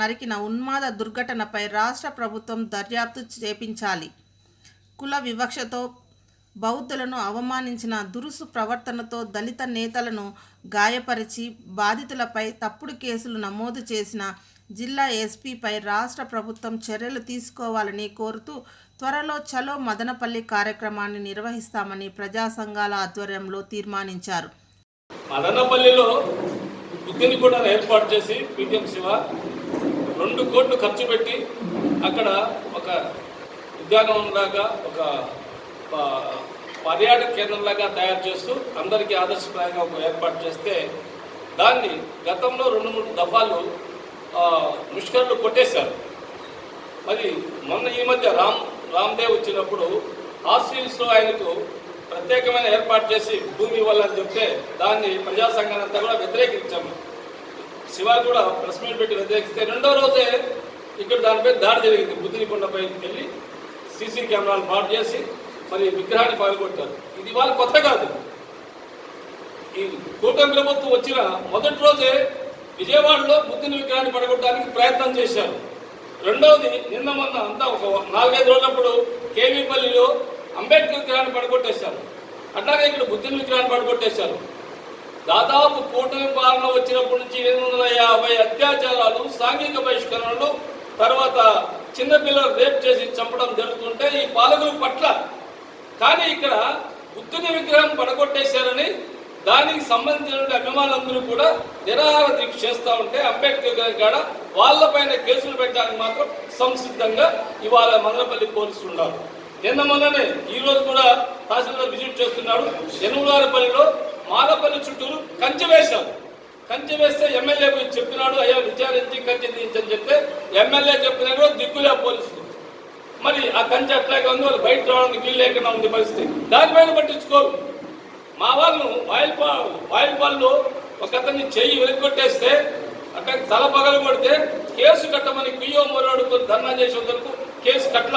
నరికిన ఉన్మాద దుర్ఘటనపై రాష్ట్ర ప్రభుత్వం దర్యాప్తు చేపించాలి. కుల వివక్షతో బౌద్ధులను అవమానించిన దురుసు ప్రవర్తనతో దళిత నేతలను గాయపరిచి బాధితులపై తప్పుడు కేసులు నమోదు చేసిన జిల్లా ఎస్పీపై రాష్ట్ర ప్రభుత్వం చర్యలు తీసుకోవాలని కోరుతూ త్వరలో చలో మదనపల్లి కార్యక్రమాన్ని నిర్వహిస్తామని ప్రజా సంఘాల ఆధ్వర్యంలో తీర్మానించారు. మదనపల్లిలో బుద్ధిని కూడా ఏర్పాటు చేసి పీటీఎం శివ రెండు కోట్లు ఖర్చు పెట్టి అక్కడ ఒక ఉద్యానవనం లాగా ఒక పర్యాటక కేంద్రంలాగా తయారు చేస్తూ అందరికీ ఆదర్శప్రాయంగా ఒక ఏర్పాటు చేస్తే దాన్ని గతంలో రెండు మూడు దఫాలు ముష్కర్లు ముష్కరులు కొట్టేశారు. మరి మొన్న ఈ మధ్య రామ్ రామ్దేవ్ వచ్చినప్పుడు హాస్టల్స్లో ఆయనకు ప్రత్యేకమైన ఏర్పాటు చేసి భూమి ఇవ్వాలని చెప్తే దాన్ని ప్రజాసంఘాలంతా కూడా వ్యతిరేకించాము. శివ కూడా ప్రెస్ మీట్ పెట్టి వ్యతిరేకిస్తే రెండో రోజే ఇక్కడ దానిపై దాడి జరిగింది. బుద్ధిని కొండపై వెళ్ళి సీసీ కెమెరాలు పాటు చేసి మరి విగ్రహాన్ని పాల్గొట్టారు. ఇది వాళ్ళ కొత్త కాదు. ఈ కూటమి ప్రభుత్వం వచ్చిన మొదటి రోజే విజయవాడలో బుద్ధిని విగ్రహాన్ని పడగొట్టడానికి ప్రయత్నం చేశారు. రెండవది నిన్న మొన్న అంతా ఒక నాలుగైదు రోజులప్పుడు కేవీపల్లిలో అంబేద్కర్ విగ్రహాన్ని పడగొట్టేశారు. అట్లాగే ఇక్కడ బుద్ధిని విగ్రహాన్ని పడగొట్టేశారు. దాదాపు కూటమి పాలన వచ్చినప్పటి నుంచి ఎనిమిది వందల యాభై అత్యాచారాలు సాంఘిక బహిష్కరణలు తర్వాత చిన్నపిల్లలు రేప్ చేసి చంపడం జరుగుతుంటే ఈ పాలకుల పట్ల. కానీ ఇక్కడ బుద్ధుని విగ్రహం పడగొట్టేశారని దానికి సంబంధించిన అభిమానులందరూ కూడా నిరాహార దీక్ష చేస్తూ ఉంటే అంబేద్కర్ గారి కాడ వాళ్ళపైన కేసులు పెట్టడానికి మాత్రం సంసిద్ధంగా ఇవాళ మదనపల్లి పోలీసులు ఉన్నారు. నిన్న మొన్ననే ఈ రోజు కూడా తహసీల్దార్ విజిట్ చేస్తున్నాడు. ఎనుగులారపల్లిలో మాలపల్లి చుట్టూరు కంచె వేశారు కంచె వేస్తే ఎమ్మెల్యే చెప్పినాడు అయ్యా విచారించి కంచె తీయించని చెప్తే ఎమ్మెల్యే చెప్పినారు దిక్కులే పోలీసులు. మరి ఆ కంచె అట్లాగే ఉంది వాళ్ళు బయట రావడానికి వీలు లేకుండా ఉంది పరిస్థితి. దానిపైన పట్టించుకోరు. మా వాళ్ళు వాయిల్ పాల్ వాయిల్ పాల్లో ఒక అతన్ని చెయ్యి వెలుగొట్టేస్తే అక్కడ తల పగలు కొడితే కేసు కట్టమని పియ్యో మొరడుకు ధర్నా చేసేందుకు కేసు కట్ల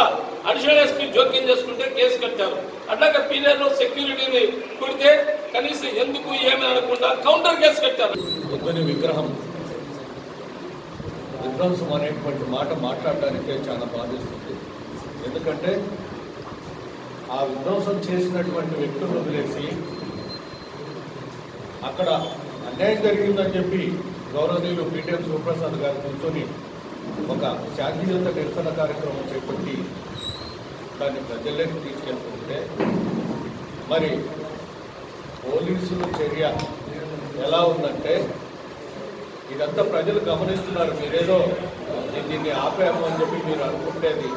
అడిషనల్ ఎస్పీ జోక్యం చేసుకుంటే కేసు కట్టారు. అట్లాగే పీరియడ్లో సెక్యూరిటీని కొడితే కనీసం ఎందుకు ఏమీ అనకుండా కౌంటర్ కేసు కట్టారు. బుద్ధుని విగ్రహం. విధ్వంసం అనేటువంటి మాట మాట్లాడడానికే చాలా బాధిస్తుంది. ఎందుకంటే ఆ విధ్వంసం చేసినటువంటి వ్యక్తులు వదిలేసి అక్కడ అన్యాయం జరిగిందని చెప్పి గౌరవనీయులు పీటీఎం శివప్రసాద్ గారు కూర్చొని ఒక శాంతియుత నిరసన కార్యక్రమం చేపట్టి దాన్ని ప్రజల్లోకి తీసుకెళ్తుంటే మరి పోలీసుల చర్య ఎలా ఉందంటే ఇదంతా ప్రజలు గమనిస్తున్నారు. మీరేదో దీన్ని ఆపాము అని చెప్పి మీరు అనుకుంటేది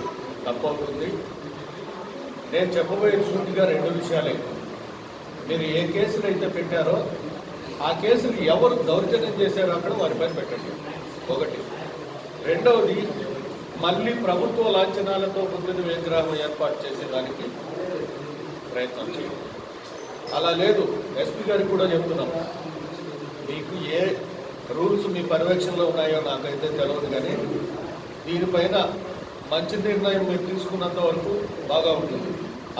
తప్పవుతుంది. నేను చెప్పబోయే సూటిగా రెండు విషయాలే. మీరు ఏ కేసులు అయితే పెట్టారో ఆ కేసులు ఎవరు దౌర్జన్యం చేశారో అక్కడ వారిపైన పెట్టండి. ఒకటి రెండవది మళ్ళీ ప్రభుత్వ లాంఛనాలతో బుద్ధుని విగ్రహం ఏర్పాటు చేసేదానికి ప్రయత్నం చేయాలి అలా లేదు. ఎస్పీ గారికి కూడా చెప్తున్నాం. మీకు ఏ రూల్స్ మీ పర్యవేక్షణలో ఉన్నాయో నాకైతే తెలియదు కానీ దీనిపైన మంచి నిర్ణయం మీరు తీసుకున్నంత వరకు బాగా ఉంటుంది.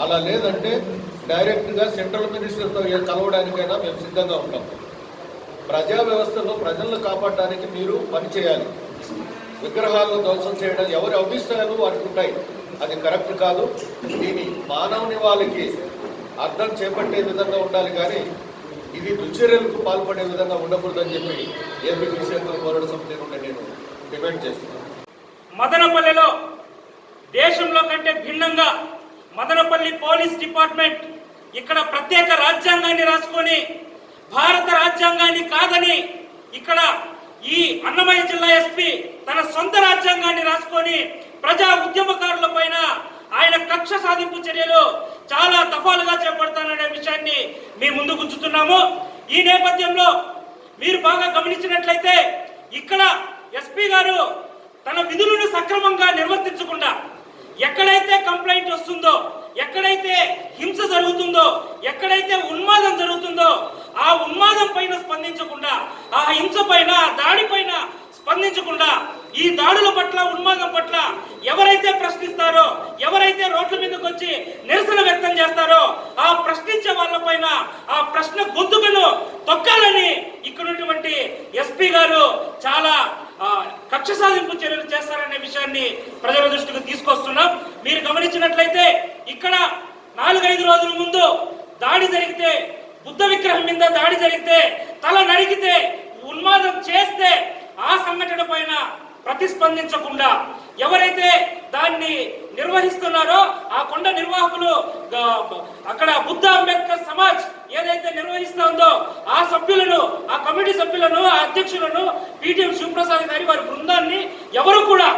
అలా లేదంటే డైరెక్ట్గా సెంట్రల్ మినిస్టర్తో కలవడానికైనా మేము సిద్ధంగా ఉంటాం. ప్రజా వ్యవస్థలో ప్రజలను కాపాడడానికి మీరు పనిచేయాలి విగ్రహాలను ధ్వంసం చేయడం ఎవరి అభిష్టాలు వారికి ఉంటాయి. అది కరెక్ట్ కాదు. దీని మానవుని వాళ్ళకి అర్థం చేపట్టే విధంగా ఉండాలి కానీ ఇది దుశ్చర్యలకు పాల్పడే విధంగా ఉండకూడదని చెప్పి ఏపీ విషయంలో పోరాట సమితి నుండి నేను డిమాండ్ చేస్తున్నాను. మదనపల్లిలో దేశంలో కంటే భిన్నంగా మదనపల్లి పోలీస్ డిపార్ట్మెంట్ ఇక్కడ ప్రత్యేక రాజ్యాంగాన్ని రాసుకొని భారత రాజ్యాంగాన్ని కాదని ఇక్కడ ఈ అన్నమయ్య జిల్లా ఎస్పీ తన సొంత రాజ్యాంగాన్ని రాసుకొని ప్రజా ఉద్యమకారుల పైన ఆయన కక్ష సాధింపు చర్యలు చాలా దఫాలుగా చేపడతాననే విషయాన్ని మీ ముందు గుంచుతున్నాము ఈ నేపథ్యంలో మీరు బాగా గమనించినట్లయితే ఇక్కడ ఎస్పీ గారు తన విధులను సక్రమంగా నిర్వర్తించకుండా ఎక్కడైతే కంప్లైంట్ వస్తుందో ఎక్కడైతే హింస జరుగుతుందో ఎక్కడైతే ఉన్మాదం జరుగుతుందో ఆ ఉన్మాదం పైన స్పందించకుండా ఆ హింస పైన ఆ దాడి పైన స్పందించకుండా ఈ దాడుల పట్ల ఉన్మాదం పట్ల ఎవరైతే ప్రశ్నిస్తారో ఎవరైతే రోడ్ల మీదకి వచ్చి నిరసన వ్యక్తం చేస్తారో ఆ ప్రశ్నించే వాళ్ళపైన ఆ ప్రశ్న గొంతుకను తొక్కాలని ఇక్కడ ఉన్నటువంటి ఎస్పీ గారు చాలా కక్ష సాధింపు చర్యలు చేస్తారనే విషయాన్ని ప్రజల దృష్టికి తీసుకొస్తున్నాం. మీరు గమనించినట్లయితే ఇక్కడ నాలుగైదు రోజుల ముందు దాడి జరిగితే బుద్ధ విగ్రహం మీద దాడి జరిగితే తల నరికితే ఉన్మాదం చేస్తే ఆ సంఘటన పైన ప్రతిస్పందించకుండా ఎవరైతే దాన్ని నిర్వహిస్తున్నారో ఆ కొండ నిర్వాహకులు అక్కడ బుద్ధ అంబేద్కర్ సమాజ్ ఏదైతే నిర్వహిస్తుందో ఆ సభ్యులను ఆ కమిటీ సభ్యులను ఆ అధ్యక్షులను పిటిఎం శివప్రసాద్ గారి వారి బృందాన్ని ఎవరు కూడా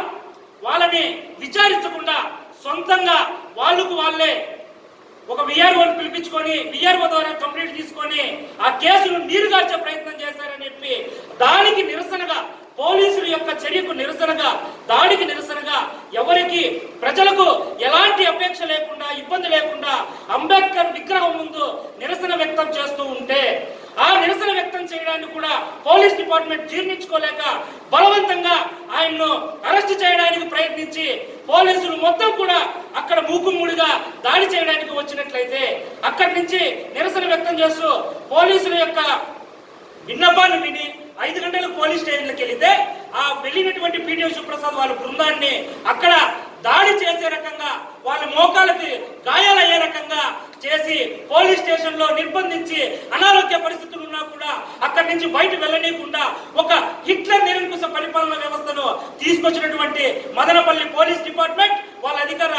వాళ్ళని విచారించకుండా సొంతంగా వాళ్ళకు వాళ్ళే ఒక విఆర్ఓని పిలిపించుకొని విఆర్ఓ ద్వారా కంప్లీట్ తీసుకొని ఆ కేసును నీరుగార్చే ప్రయత్నం చేశారని చెప్పి దానికి నిరసనగా పోలీసుల యొక్క చర్యకు నిరసనగా దాడికి నిరసనగా ఎవరికి ప్రజలకు ఎలాంటి అపేక్ష లేకుండా ఇబ్బంది లేకుండా అంబేద్కర్ విగ్రహం ముందు నిరసన వ్యక్తం చేస్తూ ఉంటే ఆ నిరసన వ్యక్తం చేయడానికి కూడా పోలీస్ డిపార్ట్మెంట్ జీర్ణించుకోలేక బలవంతంగా ఆయన్ను అరెస్ట్ చేయడానికి ప్రయత్నించి పోలీసులు మొత్తం కూడా అక్కడ మూకుమ్ముడిగా దాడి చేయడానికి వచ్చినట్లయితే అక్కడి నుంచి నిరసన వ్యక్తం చేస్తూ పోలీసుల యొక్క విన్నపాన్ని విని ఐదు గంటలకు పోలీస్ స్టేషన్లకు వెళితే ఆ వెళ్ళినటువంటి పీడిఎం సుప్రసాద్ వాళ్ళ బృందాన్ని అక్కడ దాడి చేసే రకంగా వాళ్ళ మోకాలకి గాయాలయ్యే రకంగా చేసి పోలీస్ స్టేషన్లో నిర్బంధించి అనారోగ్య పరిస్థితులు ఉన్నా కూడా అక్కడి నుంచి బయట వెళ్ళనీయకుండా ఒక హిట్లర్ నిరంకుశ పరిపాలన వ్యవస్థను తీసుకొచ్చినటువంటి మదనపల్లి పోలీస్ డిపార్ట్మెంట్ వాళ్ళ అధికార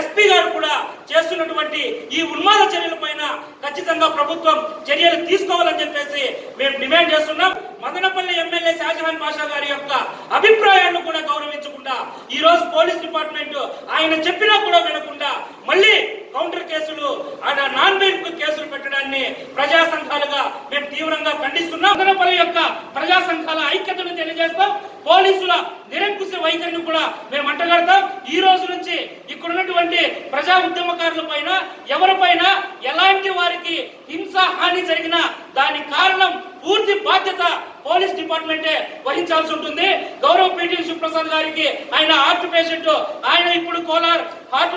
ఎస్పీ గారు కూడా చేస్తున్నటువంటి ఈ ఉన్మాద చర్యల పైన ఖచ్చితంగా ప్రభుత్వం చర్యలు తీసుకోవాలని చెప్పేసి మేము డిమాండ్ చేస్తున్నాం. మదనపల్లి ఎమ్మెల్యే షాజహాన్ పాషా గారి యొక్క అభిప్రాయాలను కూడా గౌరవించకుండా ఈ రోజు పోలీస్ డిపార్ట్మెంట్ ఆయన చెప్పినా కూడా వినకుండా మళ్ళీ కౌంటర్ కేసులు ఆయన నాన్ బెయిల్ కేసులు పెట్టడాన్ని ప్రజా సంఘాలుగా మేము తీవ్రంగా ఖండిస్తున్నాం. మదనపల్లి యొక్క ప్రజా సంఘాల ఐక్యతను తెలియజేస్తాం పోలీసుల నిరంకుశ వైఖరిని కూడా మేము అంటగడతాం. ఈ రోజు నుంచి ఇక్కడ ఉన్నటువంటి ప్రజా ఉద్యమకారుల పైన ఎవరిపైన ఎలాంటి వారికి హింస హాని జరిగినా దాని కారణం పూర్తి బాధ్యత పోలీస్ డిపార్ట్మెంటే వహించాల్సి ఉంటుంది. గౌరవ పీటీ సుప్రసాద్ గారికి ఆయన హార్ట్ పేషెంట్ ఆయన ఇప్పుడు కోలార్ హార్ట్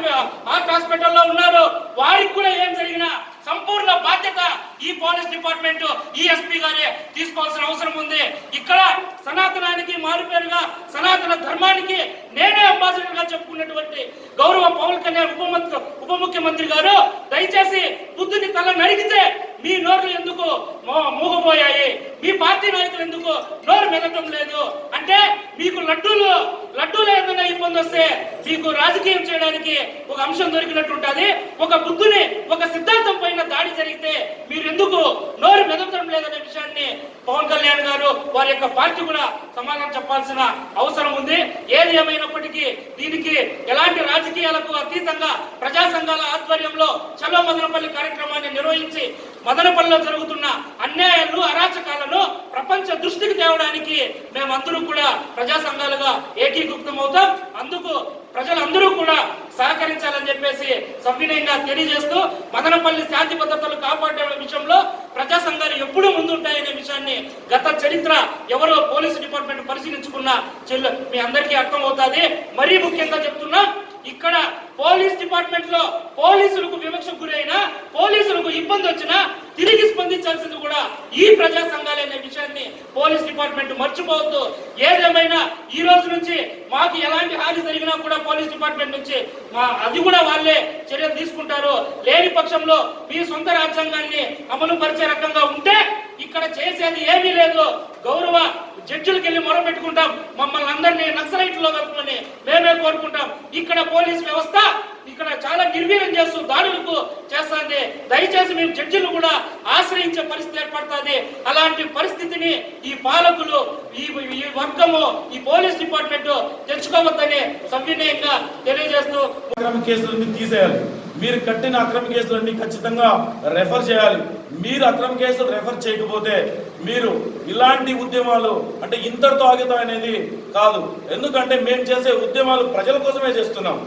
హార్ట్ హాస్పిటల్లో ఉన్నారు. వారికి కూడా ఏం జరిగినా సంపూర్ణ బాధ్యత ఈ పోలీస్ డిపార్ట్మెంట్ ఈ ఎస్పీ గారే తీసుకోవాల్సిన అవసరం ఉంది. ఇక్కడ సనాతనానికి మారుపేరుగా సనాతన ధర్మానికి నేనే అంబాసిడర్గా చెప్పుకున్నటువంటి గౌరవ పవన్ కళ్యాణ్ ఉప మంత్రి ఉప ముఖ్యమంత్రి గారు దయచేసి బుద్ధుని తల నరిగితే మీ నోర్లు ఎందుకు మో- మీ పార్టీ నాయకులు ఎందుకు నోరు మెదటం లేదు? అంటే మీకు లడ్డూలు లడ్డూలు ఏదైనా ఇబ్బంది వస్తే మీకు రాజకీయం చేయడానికి ఒక అంశం దొరికినట్టు ఉంటుంది. ఒక బుద్ధుని ఒక సిద్ధాంతం పైన దాడి జరిగితే మీరు ఎందుకు నోరు మెదపడం లేదనే విషయాన్ని పవన్ కళ్యాణ్ గారు వారి యొక్క పార్టీ కూడా సమాధానం చెప్పాల్సిన అవసరం ఉంది. ఏది ఏమైనప్పటికీ దీనికి ఎలాంటి రాజకీయాలకు అతీతంగా ప్రజా సంఘాల ఆధ్వర్యంలో చలో మదనపల్లి కార్యక్రమాన్ని నిర్వహించి మదనపల్లిలో జరుగుతున్న అన్యాయాలు అరాచకాలను ప్రపంచ దృష్టికి తేవడానికి మేమందరూ కూడా ప్రజా సంఘాలుగా ఏకీకృతం అవుతాం అందుకు ప్రజలందరూ కూడా సహకరించాలని చెప్పేసి సవినయంగా తెలియజేస్తూ మదనపల్లి శాంతి భద్రతలు కాపాడే విషయంలో ప్రజా సంఘాలు ఎప్పుడూ ముందుంటాయనే విషయాన్ని గత చరిత్ర ఎవరో పోలీసు డిపార్ట్మెంట్ పరిశీలించుకున్న చెల్లు మీ అందరికీ అర్థం అవుతుంది మరీ ముఖ్యంగా చెప్తున్నా ఇక్కడ పోలీస్ డిపార్ట్మెంట్లో పోలీసులకు వివక్ష గురైనా పోలీసులకు ఇబ్బంది వచ్చినా తిరిగి స్పందించాల్సింది కూడా ఈ ప్రజా సంఘాలే అనే విషయాన్ని పోలీస్ డిపార్ట్మెంట్ మర్చిపోవద్దు. ఏదేమైనా ఈ రోజు నుంచి మాకు ఎలాంటి హాని జరిగినా కూడా పోలీస్ డిపార్ట్మెంట్ నుంచి మా అది కూడా వాళ్ళే చర్యలు తీసుకుంటారు. లేని పక్షంలో మీ సొంత రాజ్యాంగాన్ని అమలు పరిచే రకంగా ఉంటే ఇక్కడ చేసేది ఏమీ లేదు. గౌరవ జడ్జిలకు వెళ్ళి మొర పెట్టుకుంటాం. మమ్మల్ని అందరినీ నక్సలైట్లో కలుపుకొని మేమే కోరుకుంటాం. ఇక్కడ పోలీస్ వ్యవస్థ ఇక్కడ చాలా నిర్వీర్యం చేస్తూ దాడులకు చేస్తుంది. దయచేసి మేము జడ్జిలు కూడా ఆశ్రయించే పరిస్థితి ఏర్పడుతుంది. అలాంటి పరిస్థితిని ఈ పాలకులు ఈ ఈ వర్గము ఈ పోలీస్ డిపార్ట్మెంట్ తెచ్చుకోవద్దని సవినయంగా తెలియజేస్తూ అక్రమ తీసేయాలి. మీరు కట్టిన అక్రమ కేసులన్నీ ఖచ్చితంగా రెఫర్ చేయాలి. మీరు అక్రమ కేసులు రెఫర్ చేయకపోతే మీరు ఇలాంటి ఉద్యమాలు అంటే ఇంతటితో ఆగితం అనేది కాదు. ఎందుకంటే మేము చేసే ఉద్యమాలు ప్రజల కోసమే చేస్తున్నాం.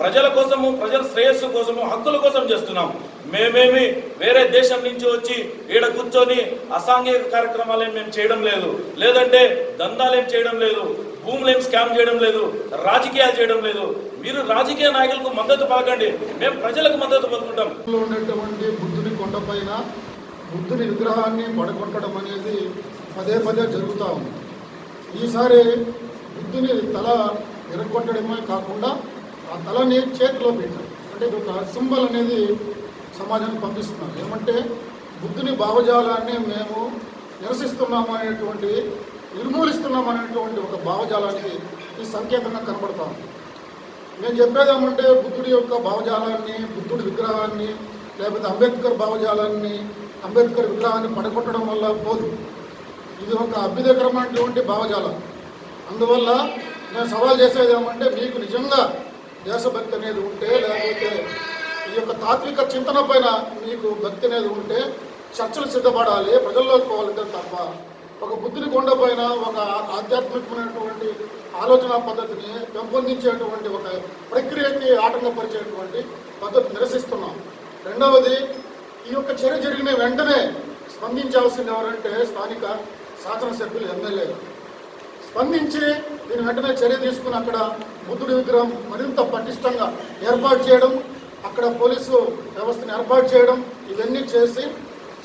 ప్రజల కోసము ప్రజల శ్రేయస్సు కోసము హక్కుల కోసం చేస్తున్నాం. మేమేమి వేరే దేశం నుంచి వచ్చి ఈడ కూర్చొని అసాంఘిక కార్యక్రమాలు ఏం మేము చేయడం లేదు. లేదంటే దందాలు చేయడం లేదు. భూములు ఏం స్కామ్ చేయడం లేదు రాజకీయాలు చేయడం లేదు. మీరు రాజకీయ నాయకులకు మద్దతు పలకండి. మేము ప్రజలకు మద్దతు పలుకుంటాం లో ఉన్నటువంటి బుద్ధుని కొండపైన బుద్ధుని విగ్రహాన్ని పడగొట్టడం అనేది పదే పదే జరుగుతూ ఉంది. ఈసారి బుద్ధుని తల ఎరగొట్టడమే కాకుండా ఆ తలని చేతిలో పెట్టారు. అంటే ఒక సింబల్ అనేది సమాజానికి పంపిస్తున్నారు. ఏమంటే బుద్ధుని భావజాలాన్ని మేము నిరసిస్తున్నాము అనేటువంటి నిర్మూలిస్తున్నాం అనేటువంటి ఒక భావజాలానికి ఈ సంకేతంగా కనబడతా నేను చెప్పేది ఏమంటే బుద్ధుడి యొక్క భావజాలాన్ని బుద్ధుడి విగ్రహాన్ని లేకపోతే అంబేద్కర్ భావజాలాన్ని అంబేద్కర్ విగ్రహాన్ని పడగొట్టడం వల్ల పోదు. ఇది ఒక అభ్యుదకరమైనటువంటి భావజాలం. అందువల్ల నేను సవాల్ చేసేది ఏమంటే మీకు నిజంగా దేశభక్తి అనేది ఉంటే లేకపోతే ఈ యొక్క తాత్విక చింతన పైన మీకు భక్తి అనేది ఉంటే చర్చలు సిద్ధపడాలి ప్రజల్లోకి పోవాలంటే తప్ప ఒక బుద్ధుని కొండ పైన ఒక ఆధ్యాత్మికమైనటువంటి ఆలోచన పద్ధతిని పెంపొందించేటువంటి ఒక ప్రక్రియకి ఆటంకపరిచేటువంటి పద్ధతి నిరసిస్తున్నాం. రెండవది ఈ యొక్క చర్య జరిగిన వెంటనే స్పందించాల్సింది ఎవరంటే స్థానిక శాసనసభ్యులు ఎమ్మెల్యేలు స్పందించి దీని వెంటనే చర్య తీసుకుని అక్కడ బుద్ధుడి విగ్రహం మరింత పటిష్టంగా ఏర్పాటు చేయడం అక్కడ పోలీసు వ్యవస్థను ఏర్పాటు చేయడం ఇవన్నీ చేసి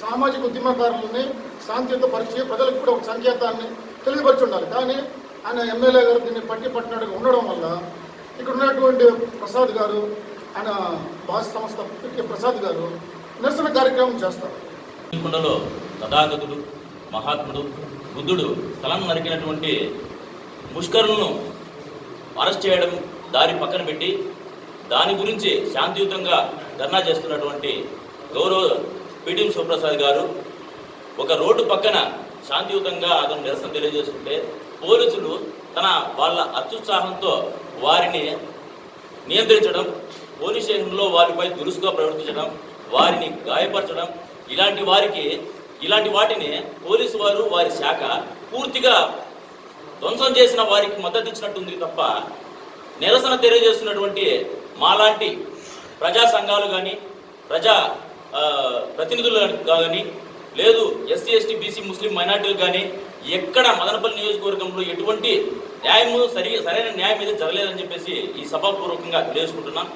సామాజిక ఉద్యమకారులని శాంతియుతపరిచి ప్రజలకు కూడా ఒక సంకేతాన్ని తెలియపరిచి ఉండాలి కానీ ఆయన ఎమ్మెల్యే గారు దీన్ని పట్టి పట్టినట్టుగా ఉండడం వల్ల ఇక్కడ ఉన్నటువంటి ప్రసాద్ గారు ఆయన భాష సంస్థ పికే ప్రసాద్ గారు నిరసన కార్యక్రమం చేస్తారు. కుండలో తథాగతుడు మహాత్ముడు బుద్ధుడు స్థలం నరికినటువంటి ముష్కరులను అరెస్ట్ చేయడం దారి పక్కన పెట్టి దాని గురించి శాంతియుతంగా ధర్నా చేస్తున్నటువంటి గౌరవ పిటిఎం శివప్రసాద్ గారు ఒక రోడ్డు పక్కన శాంతియుతంగా అతను నిరసన తెలియజేస్తుంటే పోలీసులు తన వాళ్ళ అత్యుత్సాహంతో వారిని నియంత్రించడం పోలీస్ స్టేషన్లో వారిపై దురుసుగా ప్రవర్తించడం వారిని గాయపరచడం ఇలాంటి వారికి ఇలాంటి వాటిని పోలీసు వారు వారి శాఖ పూర్తిగా ధ్వంసం చేసిన వారికి మద్దతు ఇచ్చినట్టుంది తప్ప నిరసన తెలియజేస్తున్నటువంటి మాలాంటి ప్రజా సంఘాలు కానీ ప్రజా ప్రతినిధులు కానీ లేదు ఎస్సీ ఎస్టీ బీసీ ముస్లిం మైనార్టీలు కానీ ఎక్కడ మదనపల్లి నియోజకవర్గంలో ఎటువంటి న్యాయము సరి సరైన న్యాయం మీద జరగలేదని చెప్పేసి ఈ సభాపూర్వకంగా తెలియజేసుకుంటున్నాం.